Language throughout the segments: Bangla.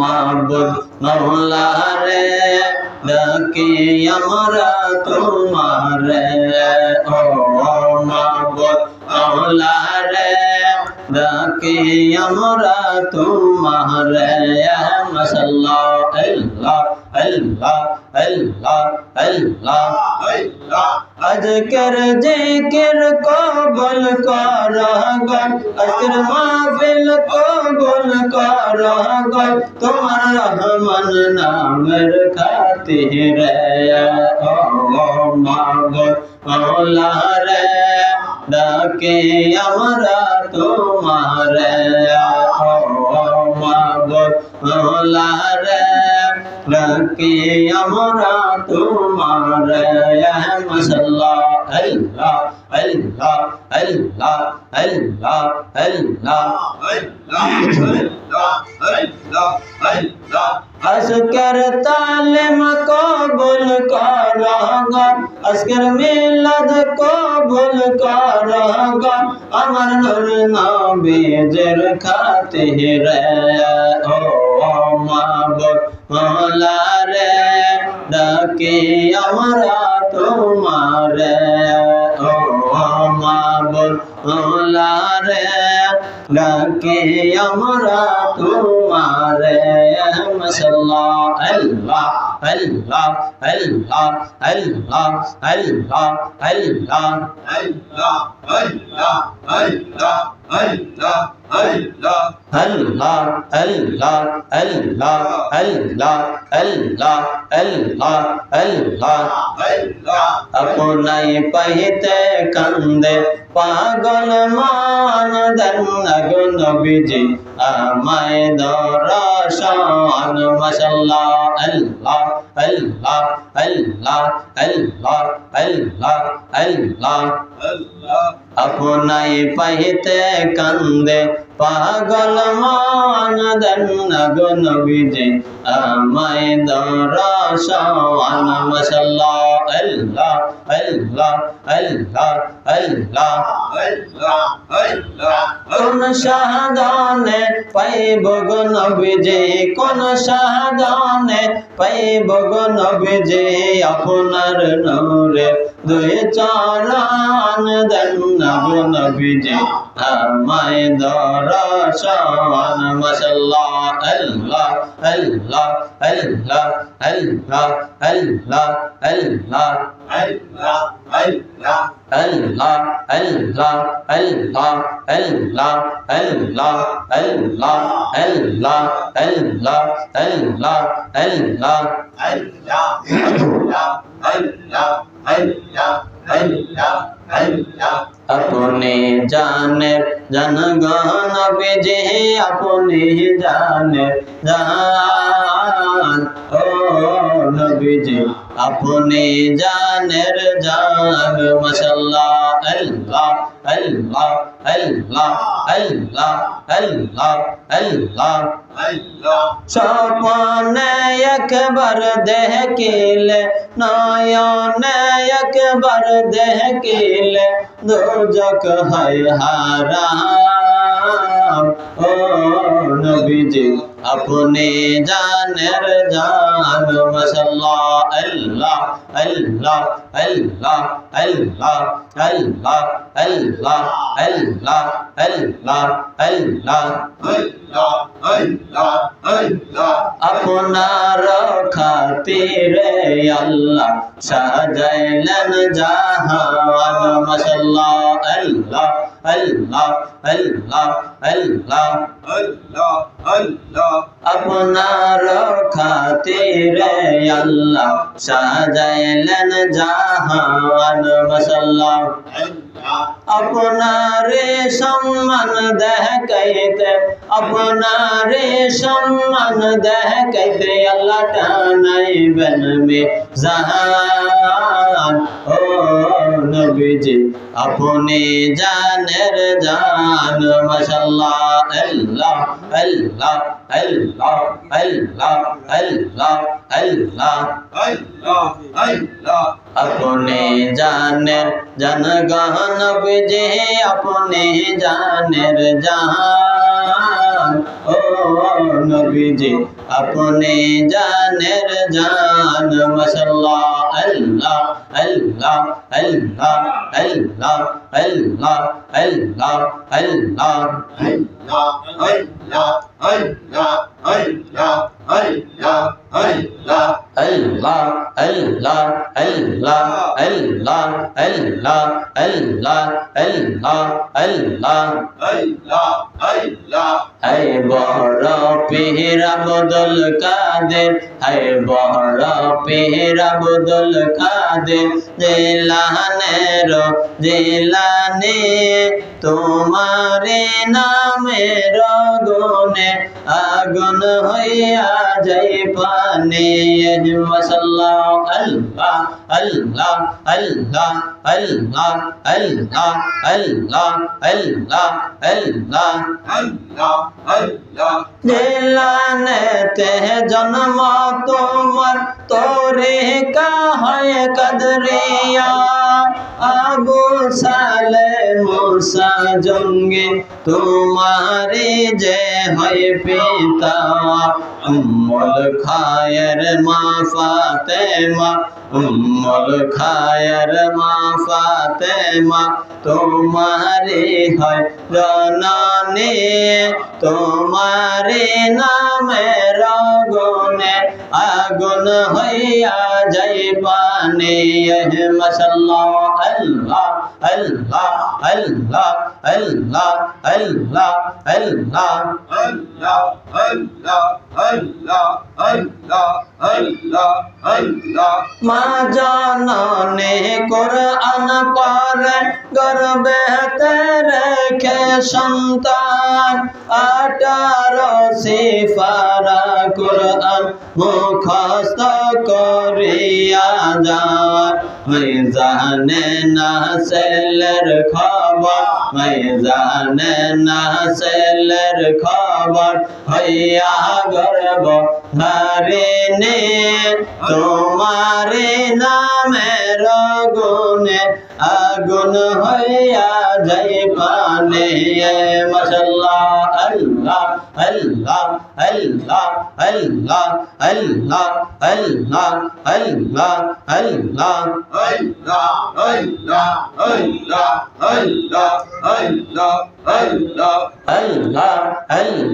মাবুদ মৌলা রে ডাকি আমরা তোমার ও মাবুদ মৌলা রে ডাকি আমরা তোমার। মশাল্লাহ আল্লাহ আল্লাহ اللہ اللہ. اللہ اج کر ذکر کو بل کا رہگل اجر بل کو بل کا رہگل تمہارا رحمان نام رکھاتے رہے اللہ مانگو مولا رہے ڈاکے امرا تمہارے. اللہ مانگو مولا رہے لکی امرا تمہارا یا صلاح اللہ اللہ اللہ اللہ اللہ اسکر تعلیم کو بل کر رہا اسکر کو بل کر رہا نور نام بیجر کھاتے رہے او مابر রে ডাকে আমরা তোমারে। ও মাবুদ মৌলা ডাকে আমরা তোমারে। মশাল্লাহ আল্লাহ আল্লাহ আল্লাহ আল্লাহ আল্লাহ আল্লাহ আল্লাহ আল্লাহ আল্লাহ আল্লাহ আল্লাহ আল্লাহ আল্লাহ আপনাই পাইতে কান্দে পাগল মান দন্ন গুণ বিজি আমায় দরাশান মাশাল্লাহ আল্লাহ Um, আল্লাহ আল্লাহ আল্লাহ আল্লাহ আল্লাহ। আপনাই পাইতে কান্দে পাগল মান দন্ন গুণ বিজি আমায় দরাশান মাশাল্লাহ আল্লাহ আল্লাহ আল্লাহ আল্লাহ। কোন শাহাদানে পাইব গো নবীজি, কোন শাহাদানে পাইব নবী যে আপনার নূরে দুই চরণ দেন গো নবীজি আমায় দরাশান মাশাল্লাহ আল্লাহ আল্লাহ আল্লাহ আল্লাহ আল্লাহ আল্লাহ আল্লাহ আল্লাহ আল্লাহ আল্লাহ আল্লাহ আল্লাহ আল্লাহ আল্লাহ আল্লাহ আল্লাহ اپنے جانے جن گان بجے اپنے جانے جان او نبی جی۔ আপনি জানের জান মাশাল্লাহ আল্লাহ আল্লাহ আল্লাহ আল্লাহ আল্লাহ আল্লাহ। স্বপনে একবার দেখিলে, নয়নে একবার দেখিলে দুজক হয় হারাম। ও নবীজি আপনি জানের জান মাশাল্লাহ আল্লাহ আল্লাহ আল্লাহ আল্লাহ আল্লাহ আল্লাহ আল্লাহ আল্লাহ আল্লাহ আপনার খাতিরে আল্লাহ সাজাইলেন জাহান মাশাল্লাহ আল্লাহ আল্লাহ আল্লাহ আল্লাহ আপনার খাতিরে আল্লাহ সাজাইলেন জাহান মাশাল্লাহ আপনারে সম্মান দেখাইতে আপনারে সম্মান দেখাইতে আল্লাহ টানাইবেন মে জাহান ও নবীজি আপনি জানের জান মাশাল্লাহ আল্লাহ আল্লাহ আল্লাহ আল্লাহ আল্লাহ আল্লাহ আপনি জানের জনগণ বিজে আপনি জানের জান ও নবীজি আপনি জানের জান মাশাল্লাহ আল্লাহ আল্লাহ আল্লাহ আল্লাহ আল্লাহ আল্লাহ আল্লাহ আল্লাহ আল্লাহ আল্লাহ আল্লাহ আল্লাহ আল্লাহ আল্লাহ আল্লাহ হায় বড় পীর আব্দুল কাদের, হায় বড় পীর আব্দুল কাদের জিলানের জিলানি তোমারে নামের গুণে আগুন হইয়া যাই পানি। মশাল্লাহ আল্লাহ আল্লাহ আল্লাহ আল্লাহ আল্লাহ আল্লাহ আল্লাহ আল্লাহ দিলানেতে জন্ম তোমার তোরে কাহায় কদরিয়া। আবু সালে মুসা জঙ্গে তোমারে যে হয় পিতা। উম্মুল খায়ের মা ফাতেমা উম্মুল খায়ের মা ফাতেমা তোমারে হয় জননী তোমারে নামে রগুনে আগুন হইয়া যাই পানি। মশাল্লাহ আল্লাহ আল্লাহ আল্লাহ আল্লাহ আল্লাহ আল্লাহ। মা জাননে কোরআন পারে গর্বে রেখে সন্তান? আঠারো সিফারা কোরআন মুখস্থ করিয়া যায় মই জানে না সেলের খবর মই জানে না সেলের খবর। হইয়া গর্ব ধারিনে তোমারে নামের গুণে আগুন হইয়া যাই পানে মশাল্লাহ আল্লাহ আল্লাহ আল্লাহ আল্লাহ আল্লাহ আল্লাহ আল্লাহ আল্লাহ আল্লাহ আল্লাহ আল্লাহ আল্লাহ আল্লাহ আল্লাহ আল্লাহ আল্লাহ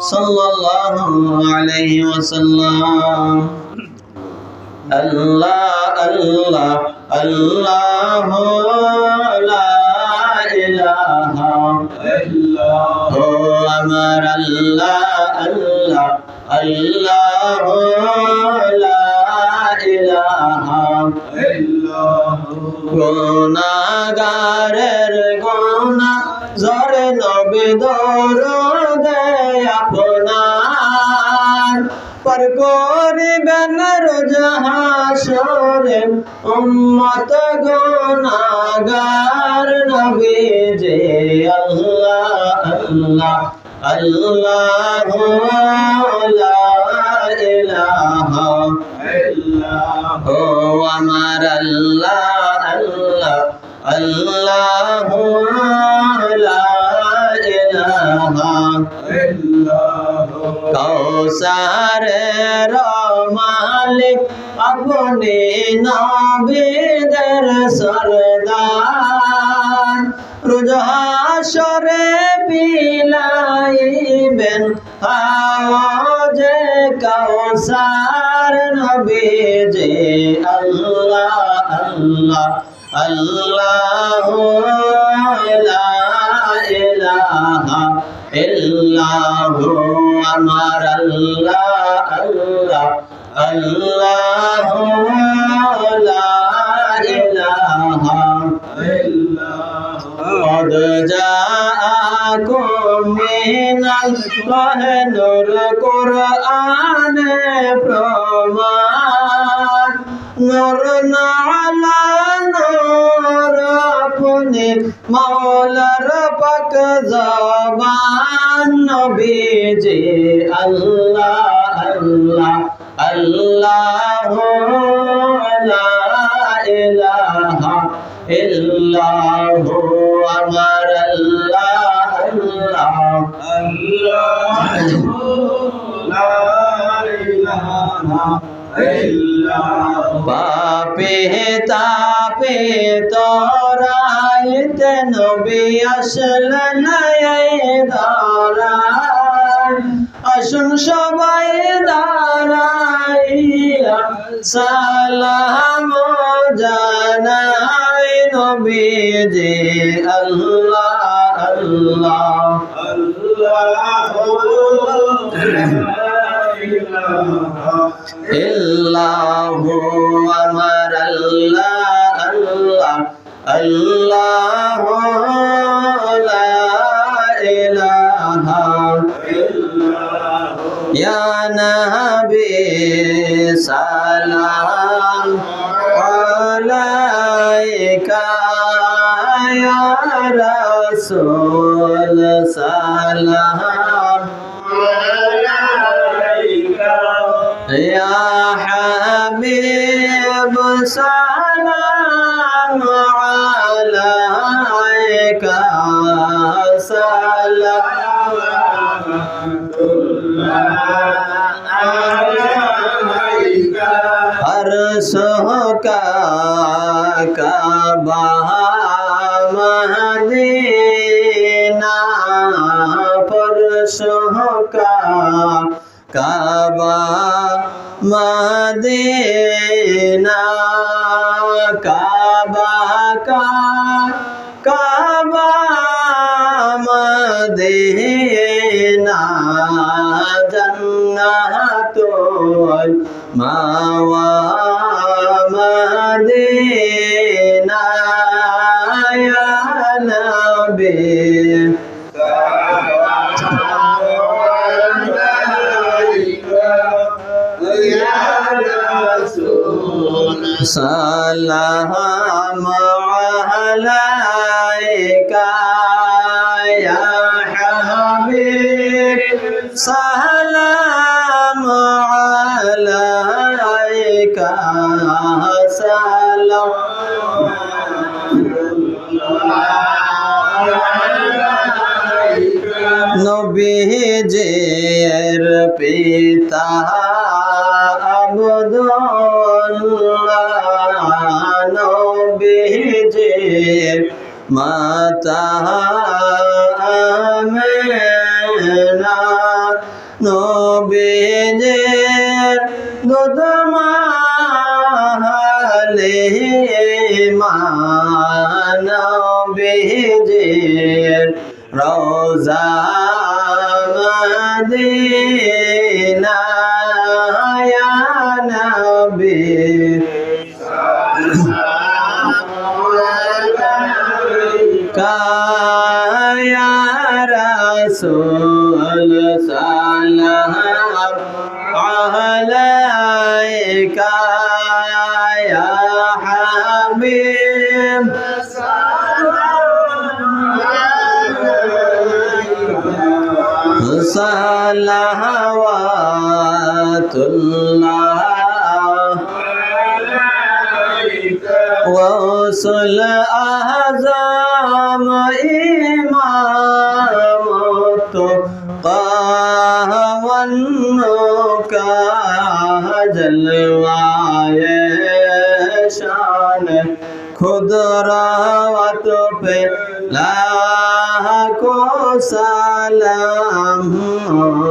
সাল্লাল্লাহু আলাইহি ওয়াসাল্লাম। আল্লাহ আল্লাহ আল্লাহ লা ইলাহা ইল্লাহ ও আমার আল্লাহ আল্লাহ আল্লাহ লা ইলাহা ইল্লাহ গুনাহগারের গুনাহ জরে নবী দরুদ আপনার পর করিবেন রোজ হাসরে, উম্মত গুনাগার নবী যে আল্লাহ আল্লাহ আল্লাহ, লা ইলাহা ও আমার আল্লাহ আল্লাহ আল্লাহ লা কৌসারের মালিক আপনি নবীদের সরদার। রোজ হাসরে বিলাইবেন আওয়াজে কৌসার নবী যে আল্লাহ আল্লাহ আল্লাহ লা ইলাহা ইল্লাহু আমার আল্লাহ আল্লাহ আল্লাহু লা ইলাহা ইল্লাহু কদ জাআকুম মিনাল নূর প্রমাণ জবান নবীজি আল্লাহ আল্লাহ আল্লাহ লা ইলাহা ইল্লাহু আমার আল্লাহ আল্লাহ। পাপে তাপে নবী আসলেন দাঁড়ায় আসুন সবাই দাঁড়াইয়া সালাম জানাই নবী যে আল্লাহ আল্লাহ ইল্লাহু আমার আল্লাহ الله لا إله يا نبي سلام عليك يا رسول سلام عليك يا حبيب سلام. का हर सह का महादेना पर सह का काबा महादेना का জান্নাত মাওয়া মদিনা ইয়া নবী সালাম সালাম আলাইকা সালাম। নবীজের পিতা আবদুল্লাহ নবীজের মাতা মানবীজের রোজা মদিনা নবী صلوات الله وصل أعظم إمامة قاه ونك جلوى شان خدرا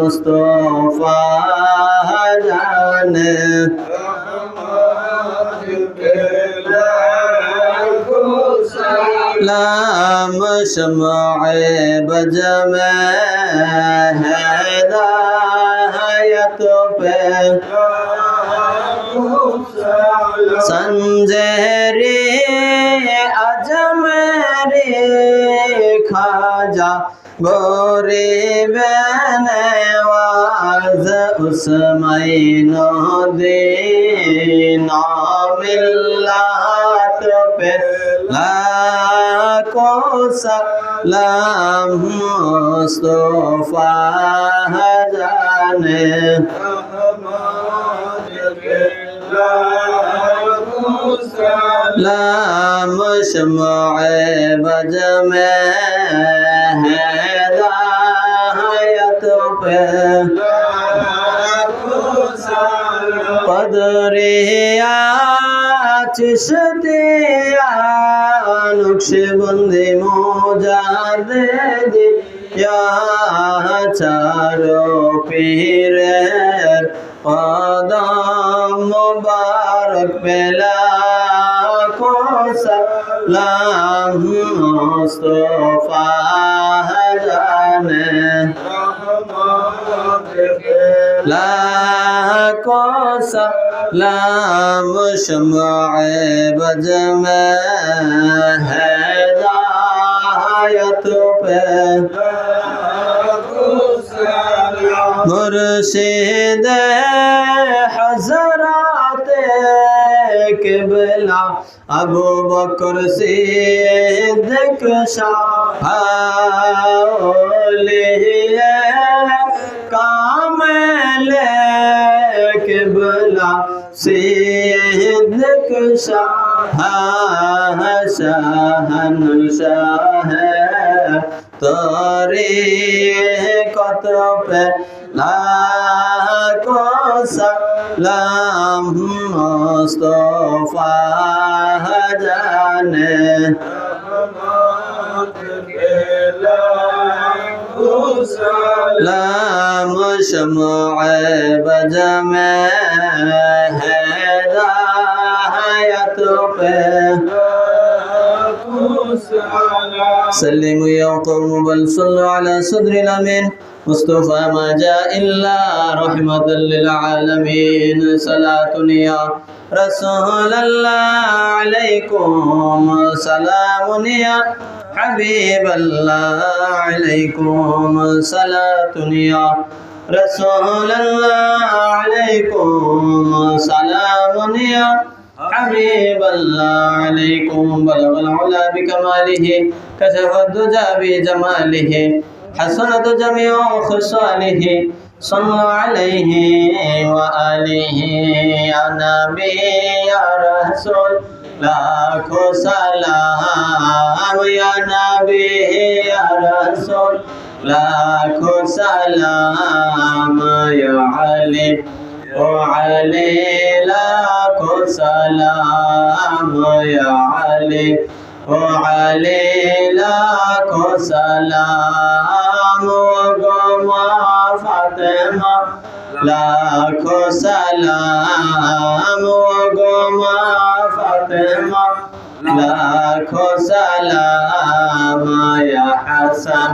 مصطفیٰ جان لام شمع بجم ہے ہدایت پہ۔ سنجری اجم رے خواجہ گورے بین সময় দে নামিল্লাত পে লাকো সালাম মুস্তফা জানে سلام شمع بجم ہے ہدایت চাদরে আছে নকশে বন্দে মোজার দে দে চারো পীরের পদম মোবারক পেলা কোসা লাম لام شمع بزم ہے ہدایت مرشد حضرات قبلہ أبو بكر صدق شاہ لہیے کام لے قبلہ سید شاہ شاہن شاہ تاری قطب پہ کو سلام مصطفیٰ جانے۔ لا مشمع بجم هداية سلموا يا قوم بل صلوا على صدر الأمين. مصطفى ما جاء إلا رحمة للعالمين صلاة يا رسول الله عليكم سلام يا حبيب الله عليكم صلاة يا رسول الله عليكم سلام يا حبيب الله عليكم بلغ العلا بكماله كشف الدجى بجماله حسنة جميع خصاله صلى عليه وآله. يا نبي يا رسول لا سلام يا نبي يا رسول لا سلام يا علي وعلي لا سلام يا علي وعلي لا سلام ফাতেমা, লাখো সালাম গো মা ফাতেমা, লাখো সালাম ইয়া হাসান,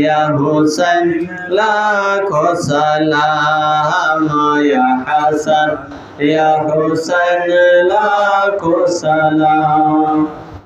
ইয়া হুসাইন, লাখো সালাম ইয়া হাসান, ইয়া হুসাইন, লাখো সালাম।